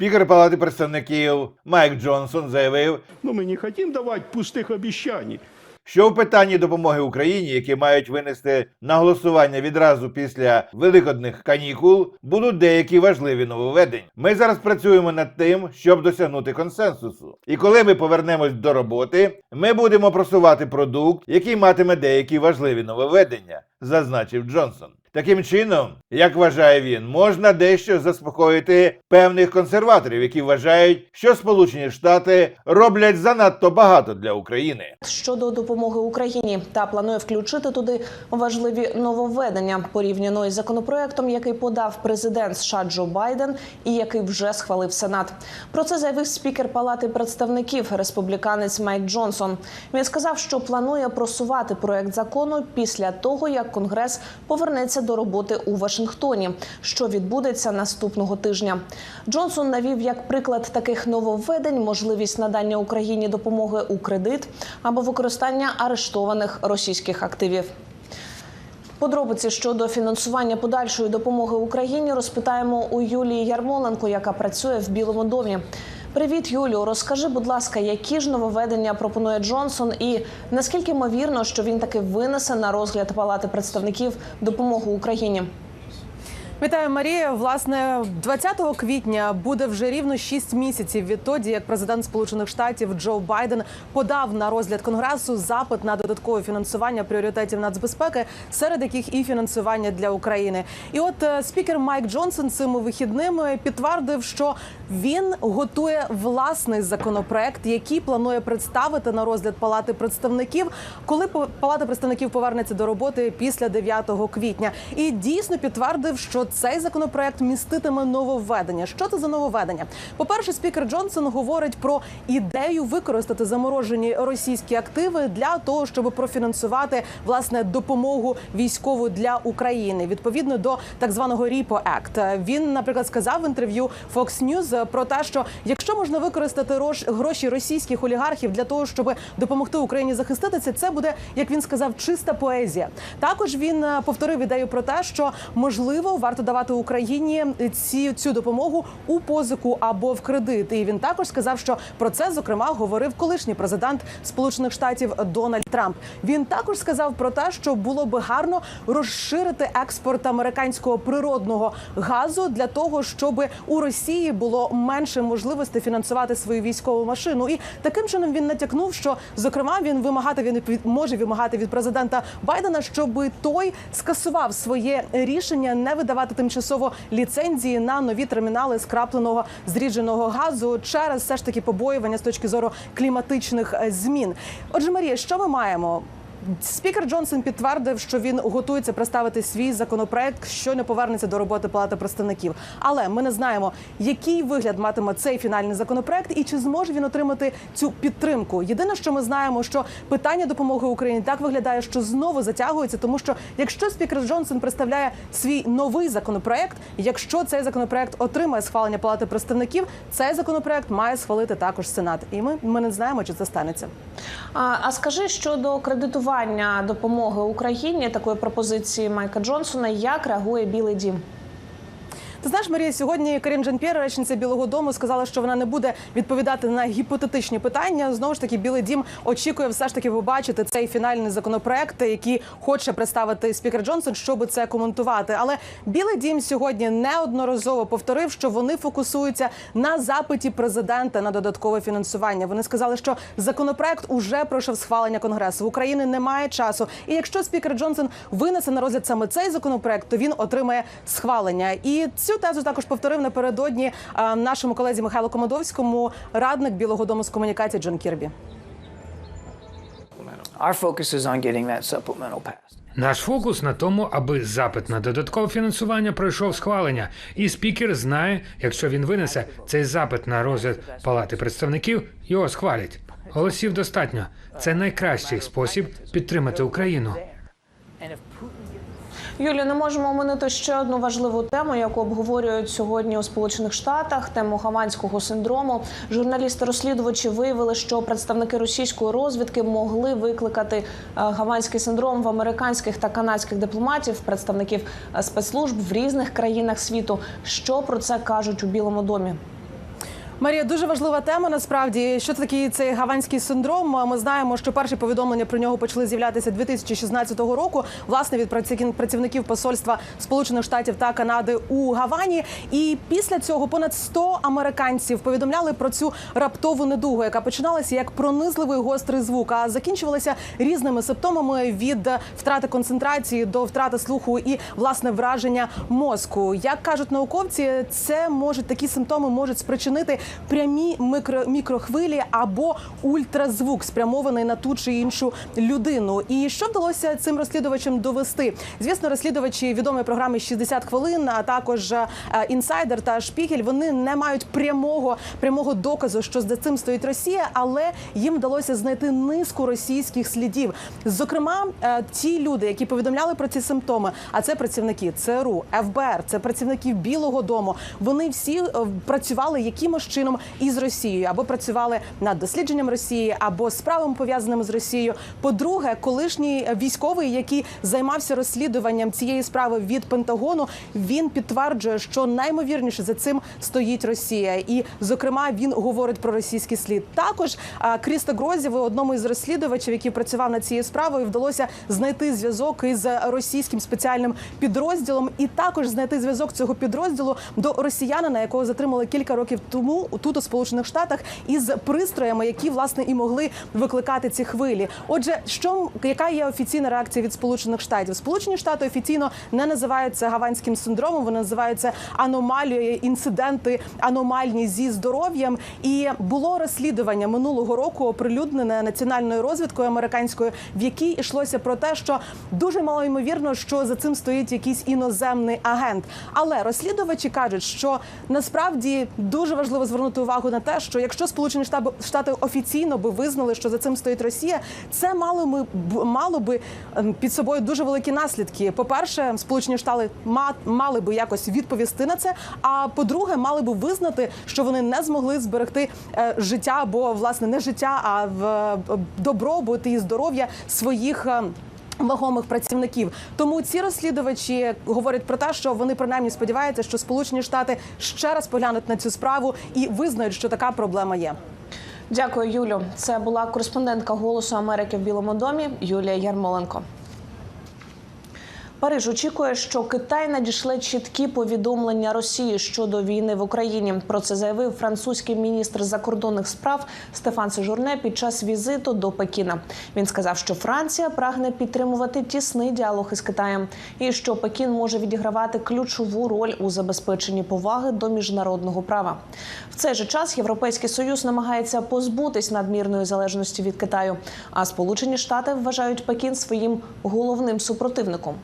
Спікер Палати представників Майк Джонсон заявив, Но мы не хотим давать пустых обещаний. що в питанні допомоги Україні, які мають винести на голосування відразу після великодних канікул, будуть деякі важливі нововведення. Ми зараз працюємо над тим, щоб досягнути консенсусу. І коли ми повернемось до роботи, ми будемо просувати продукт, який матиме деякі важливі нововведення, зазначив Джонсон. Таким чином, як вважає він, можна дещо заспокоїти певних консерваторів, які вважають, що Сполучені Штати роблять занадто багато для України. щодо допомоги Україні та планує включити туди важливі нововведення порівняно із законопроектом, який подав президент США Джо Байден і який вже схвалив Сенат. Про це заявив спікер Палати представників республіканець Майк Джонсон. Він сказав, що планує просувати проект закону після того, як Конгрес повернеться до роботи у Вашингтоні, що відбудеться наступного тижня. Джонсон навів як приклад таких нововведень можливість надання Україні допомоги у кредит або використання арештованих російських активів. Подробиці щодо фінансування подальшої допомоги Україні розпитаємо у Юлії Ярмоленко, яка працює в Білому домі. Привіт, Юлю. Розкажи, будь ласка, які ж нововведення пропонує Джонсон, і наскільки ймовірно, що він таки винесе на розгляд Палати представників допомогу Україні? Вітаю, Марія. Власне, 20 квітня буде вже рівно 6 місяців відтоді, як президент Сполучених Штатів Джо Байден подав на розгляд конгресу запит на додаткове фінансування пріоритетів нацбезпеки, серед яких і фінансування для України. І от е, спікер Майк Джонсон цими вихідними підтвердив, що він готує власний законопроект, який планує представити на розгляд Палати представників, коли Палата представників повернеться до роботи після 9 квітня. І дійсно підтвердив, що цей законопроект міститиме нововведення. Що це за нововведення? По перше, спікер Джонсон говорить про ідею використати заморожені російські активи для того, щоб профінансувати власне допомогу військову для України відповідно до так званого RIPO Act. Він, наприклад, сказав в інтерв'ю Fox News про те, що якщо можна використати рош- гроші російських олігархів для того, щоб допомогти Україні захиститися, це буде, як він сказав, чиста поезія. Також він е, повторив ідею про те, що можливо варто давати Україні ці цю допомогу у позику або в кредит. І він також сказав, що про це зокрема говорив колишній президент Сполучених Штатів Дональд Трамп. Він також сказав про те, що було би гарно розширити експорт американського природного газу для того, щоб у Росії було менше можливостей фінансувати свою військову машину. І таким чином він натякнув, що зокрема він вимагати він може вимагати від президента Байдена, щоб той скасував своє рішення не видавати тимчасово ліцензії на нові термінали скрапленого зрідженого газу через все ж таки побоювання з точки зору кліматичних е, змін. Отже, Марія, що ми маємо? Спікер Джонсон підтвердив, що він готується представити свій законопроект, що не повернеться до роботи Палати представників. Але ми не знаємо, який вигляд матиме цей фінальний законопроект і чи зможе він отримати цю підтримку. Єдине, що ми знаємо, що питання допомоги Україні так виглядає, що знову затягується, тому що якщо спікер Джонсон представляє свій новий законопроект, якщо цей законопроект отримає схвалення Палати представників, цей законопроект має схвалити також Сенат. І ми, ми не знаємо, чи це станеться. А, а скажи щодо кредитування допомоги Україні, такої пропозиції Майка Джонсона, як реагує Білий Дім? Ти знаєш, Марія, сьогодні Карін Жан-П'єр, речниця Білого Дому, сказала, що вона не буде відповідати на гіпотетичні питання. Знову ж таки, Білий Дім очікує все ж таки побачити цей фінальний законопроект, який хоче представити спікер Джонсон, щоб це коментувати. Але Білий Дім сьогодні неодноразово повторив, що вони фокусуються на запиті президента на додаткове фінансування. Вони сказали, що законопроект уже пройшов схвалення конгресу. В Україні немає часу. І якщо спікер Джонсон винесе на розгляд саме цей законопроект, то він отримає схвалення. І цю тезу також повторив напередодні е, нашому колезі Михайлу Комодовському радник Білого Дому з комунікації Джон Кірбі. Наш фокус на тому, аби запит на додаткове фінансування пройшов схвалення, і спікер знає, якщо він винесе цей запит на розгляд Палати представників, його схвалять. Голосів достатньо. Це найкращий спосіб підтримати Україну. Юлію, не можемо оминути ще одну важливу тему, яку обговорюють сьогодні у Сполучених Штатах. Тему гаванського синдрому. Журналісти-розслідувачі виявили, що представники російської розвідки могли викликати е, гаванський синдром в американських та канадських дипломатів, представників е, спецслужб в різних країнах світу. Що про це кажуть у Білому домі? Марія, дуже важлива тема. Насправді, що такий цей гаванський синдром. Ми знаємо, що перші повідомлення про нього почали з'являтися 2016 року. Власне від праці- працівників посольства Сполучених Штатів та Канади у Гавані. І після цього понад 100 американців повідомляли про цю раптову недугу, яка починалася як пронизливий гострий звук, а закінчувалася різними симптомами від втрати концентрації до втрати слуху і власне враження мозку. Як кажуть науковці, це можуть такі симптоми можуть спричинити прямі мікро, мікрохвилі або ультразвук, спрямований на ту чи іншу людину. І що вдалося цим розслідувачам довести? Звісно, розслідувачі відомої програми «60 хвилин, а також е, інсайдер та шпігель. Вони не мають прямого прямого доказу, що за цим стоїть Росія, але їм вдалося знайти низку російських слідів. Зокрема, е, ті люди, які повідомляли про ці симптоми, а це працівники ЦРУ, ФБР, це працівники Білого Дому. Вони всі е, працювали якимось чином із Росією, або працювали над дослідженням Росії, або справами пов'язаними з Росією. По-друге, колишній військовий, який займався розслідуванням цієї справи від Пентагону, він підтверджує, що наймовірніше за цим стоїть Росія, і зокрема він говорить про російський слід. Також Кріста Грозєву, одному із розслідувачів, який працював над цією справою, вдалося знайти зв'язок із російським спеціальним підрозділом, і також знайти зв'язок цього підрозділу до росіянина, якого затримали кілька років тому тут у Сполучених Штатах, із пристроями, які власне і могли викликати ці хвилі. Отже, що яка є офіційна реакція від Сполучених Штатів? Сполучені Штати офіційно не називають це гаванським синдромом, вони називають це аномалією, інциденти аномальні зі здоров'ям. І було розслідування минулого року оприлюднене національною розвідкою американською, в якій йшлося про те, що дуже мало ймовірно, що за цим стоїть якийсь іноземний агент. Але розслідувачі кажуть, що насправді дуже важливо звернути увагу на те, що якщо Сполучені Штати Штати офіційно би визнали, що за цим стоїть Росія, це мало би мало би ем, під собою дуже великі наслідки. По перше, Сполучені Штати ма- мали би якось відповісти на це. А по-друге, мали би визнати, що вони не змогли зберегти е, життя, або власне не життя, а в е, добробут і здоров'я своїх. Вагомих працівників тому ці розслідувачі говорять про те, що вони принаймні сподіваються, що Сполучені Штати ще раз поглянуть на цю справу і визнають, що така проблема є. Дякую, Юлю. Це була кореспондентка Голосу Америки в Білому домі Юлія Ярмоленко. Париж очікує, що Китай надішле чіткі повідомлення Росії щодо війни в Україні. Про це заявив французький міністр закордонних справ Стефан Сежурне під час візиту до Пекіна. Він сказав, що Франція прагне підтримувати тісний діалог із Китаєм, і що Пекін може відігравати ключову роль у забезпеченні поваги до міжнародного права. В цей же час Європейський союз намагається позбутись надмірної залежності від Китаю. А Сполучені Штати вважають Пекін своїм головним супротивником.